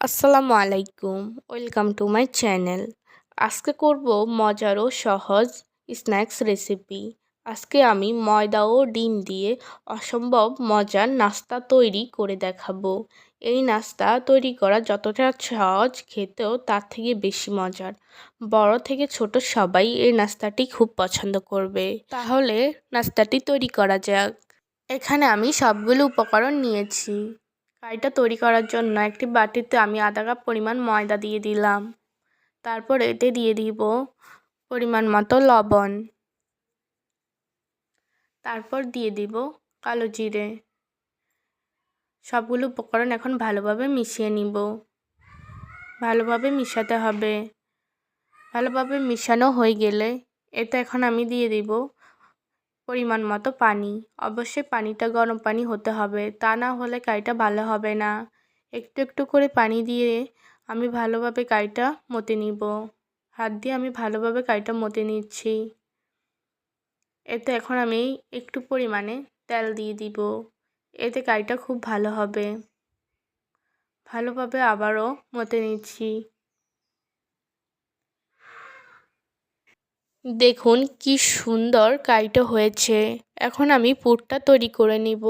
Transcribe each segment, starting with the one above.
আসসালামু আলাইকুম, welcome to my channel. আজকে করব মজার ও সহজ স্ন্যাক্স রেসিপি। আজকে আমি ময়দা ও ডিম দিয়ে অসম্ভব মজার নাস্তা তৈরি করে দেখাবো। এই নাস্তা তৈরি করা যতটা সহজ খেতেও তার থেকে বেশি মজার। বড় থেকে ছোট সবাই এই নাস্তাটি খুব পছন্দ করবে। তাহলে নাস্তাটি তৈরি করা যাক। এখানে আমি সবগুলো উপকরণ নিয়েছি। কাইটা তৈরি করার জন্য একটি বাটিতে আমি আধা কাপ পরিমাণ ময়দা দিয়ে দিলাম। তারপর এতে দিয়ে দিব পরিমাণ মতো লবণ। তারপর দিয়ে দিব কালো জিরে। সবগুলো উপকরণ এখন ভালোভাবে মিশিয়ে নিব। ভালোভাবে মিশাতে হবে। ভালোভাবে মিশানো হয়ে গেলে এতে এখন আমি দিয়ে দিব পরিমাণ মতো পানি। অবশ্যই পানিটা গরম পানি হতে হবে, তা না হলে কাইটা ভালো হবে না। একটু একটু করে পানি দিয়ে আমি ভালোভাবে কাইটা মতে নিব। হাত দিয়ে আমি ভালোভাবে কাইটা মতে নিচ্ছি। এতে এখন আমি একটু পরিমাণে তেল দিয়ে দিব। এতে কাইটা খুব ভালো হবে। ভালোভাবে আবারও মতে নিচ্ছি। দেখুন কি সুন্দর কাইটা হয়েছে। এখন আমি পুরটা তৈরি করে নিব।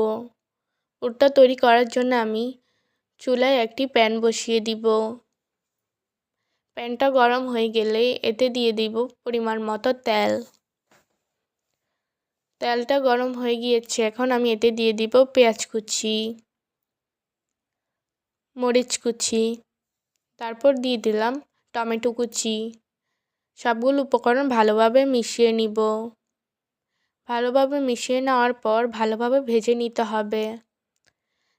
পুরটা তৈরি করার জন্য আমি চুলায় একটি প্যান বসিয়ে দিব। প্যানটা গরম হয়ে গেলে এতে দিয়ে দিব পরিমাণ মতো তেল। তেলটা গরম হয়ে গিয়েছে, এখন আমি এতে দিয়ে দিব পেঁয়াজ কুচি, মরিচ কুচি, তারপর দিয়ে দিলাম টমেটো কুচি। সবগুলো উপকরণ ভালোভাবে মিশিয়ে নিব। ভালোভাবে মিশিয়ে নেওয়ার পর ভালোভাবে ভেজে নিতে হবে।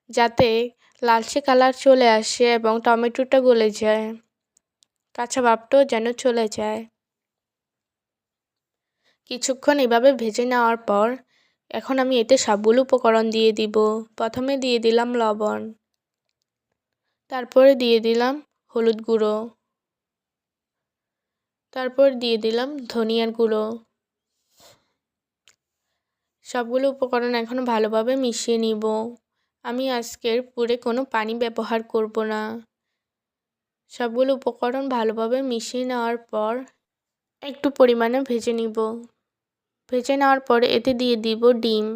যাতে লালচে কালার চলে আসে এবং টমেটোটা গলে যায়। কাঁচা ভাবটাও যেন চলে যায়। কিছুক্ষণ এভাবে ভেজে নেওয়ার পর এখন আমি এতে সবগুলো উপকরণ দিয়ে দিব। প্রথমে দিয়ে দিলাম লবণ। তারপরে দিয়ে দিলাম হলুদ গুঁড়ো। তারপর দিয়ে দিলাম ধনিয়ার গুঁড়ো। সবগুলো উপকরণ এখন ভালোভাবে মিশিয়ে নিব। আমি আজকের পুরে কোনো পানি ব্যবহার করব না। সবগুলো উপকরণ ভালোভাবে মিশিয়ে নেওয়ার পর একটু পরিমাণে ভেজে নিব। ভেজে নেওয়ার পর এতে দিয়ে দিব ডিম।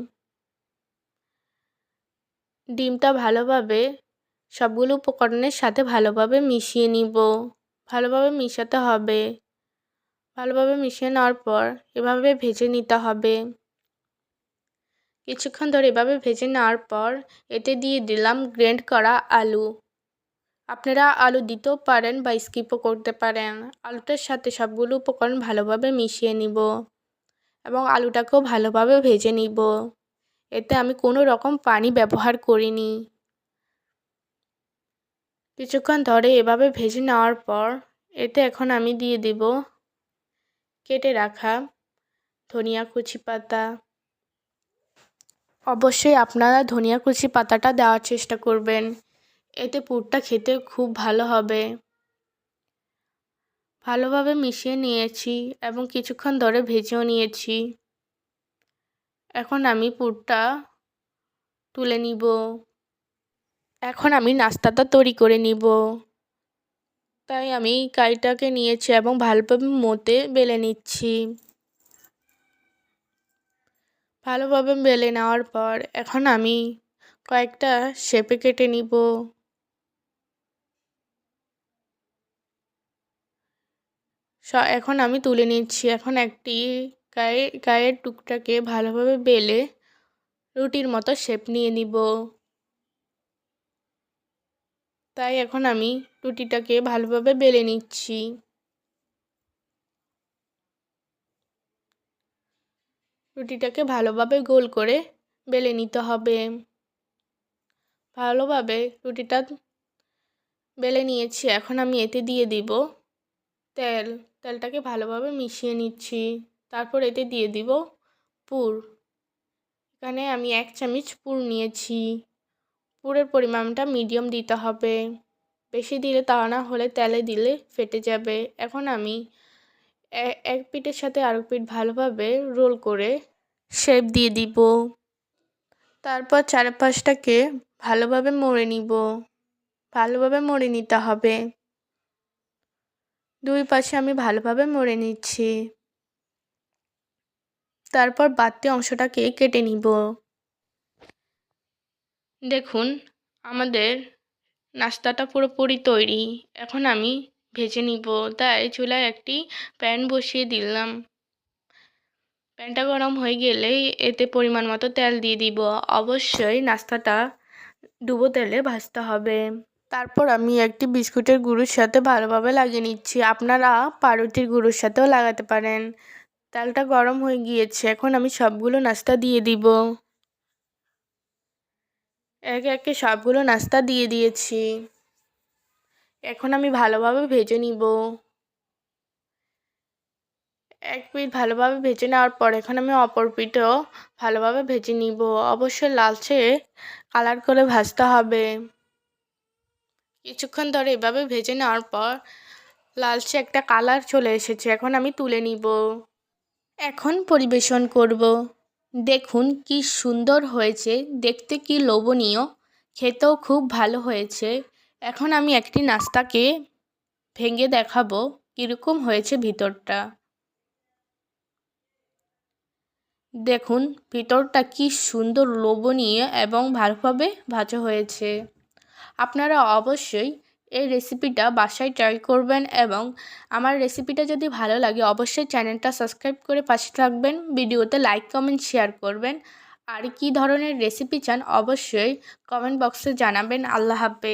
ডিমটা ভালোভাবে সবগুলো উপকরণের সাথে ভালোভাবে মিশিয়ে নিব। ভালোভাবে মিশাতে হবে। ভালোভাবে মিশিয়ে নেওয়ার পর এভাবে ভেজে নিতে হবে। কিছুক্ষণ ধরে এভাবে ভেজে নেওয়ার পর এতে দিয়ে দিলাম গ্রেন্ড করা আলু। আপনারা আলু দিতেও পারেন বা স্কিপও করতে পারেন। আলুটার সাথে সবগুলো উপকরণ ভালোভাবে মিশিয়ে নিব এবং আলুটাকেও ভালোভাবে ভেজে নিব। এতে আমি কোনো রকম পানি ব্যবহার করিনি। কিছুক্ষণ ধরে এভাবে ভেজে নেওয়ার পর এতে এখন আমি দিয়ে দিব কেটে রাখা ধনিয়া কুচি পাতা। অবশ্যই আপনারা ধনিয়া কুচি পাতাটা দেওয়ার চেষ্টা করবেন। এতে পুরটা খেতে খুব ভালো হবে। ভালোভাবে মিশিয়ে নিয়েছি এবং কিছুক্ষণ ধরে ভেজেও নিয়েছি। এখন আমি পুরটা তুলে নিব। এখন আমি নাস্তাটা তৈরি করে নিব। তাই আমি কাইটাকে নিয়েছি এবং ভালোভাবে মতে বেলে নিচ্ছি। ভালোভাবে বেলে নেওয়ার পর এখন আমি কয়েকটা শেপে কেটে নিব। এখন আমি তুলে নিচ্ছি। এখন একটি গায়ে, গায়ের টুকটাকে ভালোভাবে বেলে রুটির মতো শেপ নিয়ে নিব। তাই এখন আমি রুটিটাকে ভালোভাবে বেলে নিচ্ছি। রুটিটাকে ভালোভাবে গোল করে বেলে নিতে হবে। ভালোভাবে রুটিটা বেলে নিয়েছি, এখন আমি এতে দিয়ে দিব তেল। তেলটাকে ভালোভাবে মিশিয়ে নিচ্ছি, তারপর এতে দিয়ে দিব পুর। এখানে আমি এক চামচ পুর নিয়েছি। পুরের পরিমাণটা মিডিয়াম দিতে হবে। বেশি দিলে তা না হলে তেলে দিলে ফেটে যাবে। এখন আমি এক পিঠের সাথে আরেক পিঠ ভালোভাবে রোল করে শেপ দিয়ে দিব। তারপর চারপাশটাকে ভালোভাবে মরে নিব। ভালোভাবে মরে নিতে হবে। দুই পাশে আমি ভালোভাবে মরে নিচ্ছি। তারপর বাড়তি অংশটাকে কেটে নিব। দেখুন, আমাদের নাস্তাটা পুরোপুরি তৈরি। এখন আমি ভেজে নিব। তাই চুলায় একটি প্যান বসিয়ে দিলাম। প্যানটা গরম হয়ে গেলেই এতে পরিমাণ মতো তেল দিয়ে দিব। অবশ্যই নাস্তাটা ডুবো তেলে ভাজতে হবে। তারপর আমি একটি বিস্কুটের গুঁড়োর সাথে ভালোভাবে লাগিয়ে নিচ্ছি। আপনারা পাউরুটির গুঁড়োর সাথেও লাগাতে পারেন। তেলটা গরম হয়ে গিয়েছে। এখন আমি সবগুলো নাস্তা দিয়ে দিব। একে একে সবগুলো নাস্তা দিয়ে দিয়েছি। এখন আমি ভালোভাবে ভেজে নিব। এক পিঠ ভালোভাবে ভেজে নেওয়ার পর এখন আমি অপর পিঠও ভালোভাবে ভেজে নিব। অবশ্যই লালচে কালার করে ভাজতে হবে। কিছুক্ষণ ধরে এভাবে ভেজে নেওয়ার পর লালচে একটা কালার চলে এসেছে, এখন আমি তুলে নিব। এখন পরিবেশন করব। দেখুন কি সুন্দর হয়েছে, দেখতে কি লোভনীয়, খেতেও খুব ভালো হয়েছে। এখন আমি একটি নাস্তাকে ভেঙে দেখাবো, কীরকম হয়েছে ভিতরটা। দেখুন, ভিতরটা কি সুন্দর, লোভনীয় এবং ভালোভাবে ভাজা হয়েছে। আপনারা অবশ্যই এই রেসিপিটা বাসায় ট্রাই করবেন এবং আমার রেসিপিটা যদি ভালো লাগে, অবশ্যই চ্যানেলটা সাবস্ক্রাইব করে পাশে থাকবেন ভিডিওতে লাইক কমেন্ট শেয়ার করবেন। আর কি ধরনের রেসিপি চান, অবশ্যই কমেন্ট বক্সে জানাবেন। আল্লাহ হাফেজ।